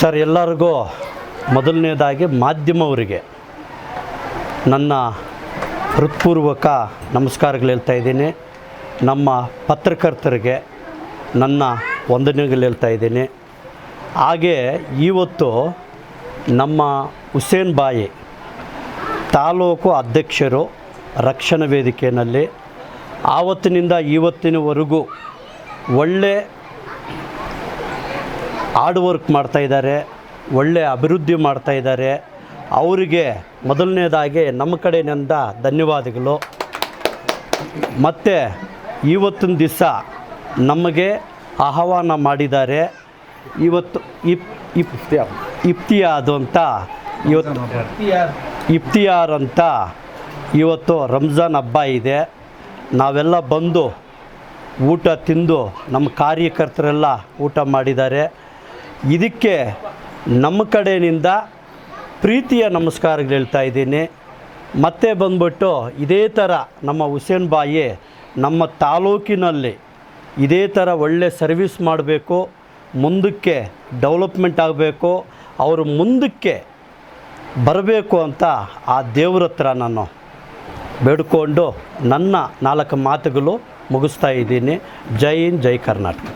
Sir, ಎಲ್ಲರಿಗೂ ಮೊದಲನೇದಾಗಿ ಮಾಧ್ಯಮವರಿಗೆ ನನ್ನ ಹೃತ್ಪೂರ್ವಕ ನಮಸ್ಕಾರಗಳು ಹೇಳ್ತಾ ಇದ್ದೀನಿ. ನಮ್ಮ ಪತ್ರಕರ್ತರಿಗೆ ನನ್ನ ವಂದನೆಗಳು ಹೇಳ್ತಾ ಇದ್ದೀನಿ. ಹಾಗೆ ಇವತ್ತು ನಮ್ಮ ಹುಸೇನ್ ಬಾಯಿ ತಾಲೂಕು ಅಧ್ಯಕ್ಷರು ರಕ್ಷಣಾ ವೇದಿಕೆಯಲ್ಲಿ, ಆವತ್ತಿನಿಂದ ಇವತ್ತಿನವರೆಗೂ ಒಳ್ಳೆ ಹಾರ್ಡ್ ವರ್ಕ್ ಮಾಡ್ತಾ ಇದ್ದಾರೆ, ಒಳ್ಳೆ ಅಭಿವೃದ್ಧಿ ಮಾಡ್ತಾ ಇದ್ದಾರೆ. ಅವರಿಗೆ ಮೊದಲನೇದಾಗಿ ನಮ್ಮ ಕಡೆಯಿಂದ ಧನ್ಯವಾದಗಳು. ಮತ್ತು ಇವತ್ತಿನ ದಿವಸ ನಮಗೆ ಆಹ್ವಾನ ಮಾಡಿದ್ದಾರೆ. ಇವತ್ತು ಇಪ್ ಇಪ್ ಇಫ್ತಿಯಾದು ಅಂತ ಇವತ್ತು ಇಫ್ತಿಯಾರ್ ಅಂತ ಇವತ್ತು ರಂಜಾನ್ ಹಬ್ಬ ಇದೆ. ನಾವೆಲ್ಲ ಬಂದು ಊಟ ತಿಂದು ನಮ್ಮ ಕಾರ್ಯಕರ್ತರೆಲ್ಲ ಊಟ ಮಾಡಿದ್ದಾರೆ. ಇದಕ್ಕೆ ನಮ್ಮ ಕಡೆಯಿಂದ ಪ್ರೀತಿಯ ನಮಸ್ಕಾರಗಳು ಹೇಳ್ತಾ ಇದ್ದೀನಿ. ಮತ್ತೆ ಬಂದ್ಬಿಟ್ಟು ಇದೇ ಥರ ನಮ್ಮ ಹುಸೇನ್ ಬಾಯಿ ನಮ್ಮ ತಾಲೂಕಿನಲ್ಲಿ ಇದೇ ಥರ ಒಳ್ಳೆ ಸರ್ವಿಸ್ ಮಾಡಬೇಕು, ಮುಂದಕ್ಕೆ ಡೆವಲಪ್ಮೆಂಟ್ ಆಗಬೇಕು, ಅವರು ಮುಂದಕ್ಕೆ ಬರಬೇಕು ಅಂತ ಆ ದೇವ್ರ ಹತ್ರ ನಾನು ಬೇಡ್ಕೊಂಡು ನನ್ನ ನಾಲ್ಕು ಮಾತುಗಳು ಮುಗಿಸ್ತಾ ಇದ್ದೀನಿ. ಜೈ ಹಿಂದ್, ಜೈ ಕರ್ನಾಟಕ.